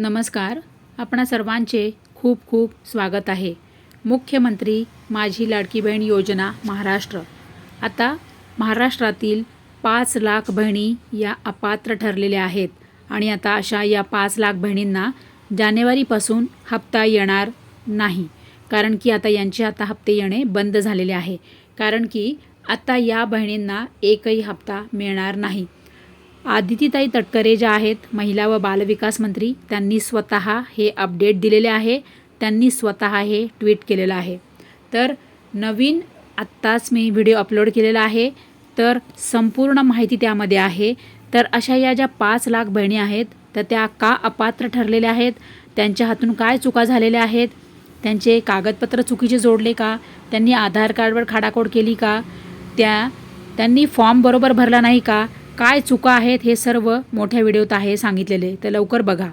नमस्कार. आपणा सर्वांचे खूप खूप स्वागत आहे. मुख्यमंत्री माझी लाडकी बहीण योजना महाराष्ट्र. आता महाराष्ट्रातील पाच लाख बहिणी या अपात्र ठरलेल्या आहेत आणि आता अशा या पाच लाख बहिणींना जानेवारीपासून हप्ता येणार नाही. कारण की आता यांचे आता हप्ते येणे बंद झालेले आहे. कारण की आता या बहिणींना एकही हप्ता मिळणार नाही. आदितीताई तटकरे ज्या आहेत महिला व बालविकास मंत्री त्यांनी स्वतः हे अपडेट दिलेले आहे. त्यांनी स्वतः हे ट्विट केलेलं आहे. तर नवीन आत्ताच मी व्हिडिओ अपलोड केलेला आहे. तर संपूर्ण माहिती त्यामध्ये आहे. तर अशा या ज्या पाच लाख बहिणी आहेत तर त्या का अपात्र ठरलेल्या आहेत? त्यांच्या हातून काय चुका झालेल्या आहेत? त्यांचे कागदपत्र चुकीचे जोडले का? त्यांनी आधार कार्डवर खाडाखोड केली का? त्या त्यांनी फॉर्म बरोबर भरला नाही का? काय चुका आहेत हे सर्व मोठ्या व्हिडिओत आहे सांगितलेले. तर लवकर बघा.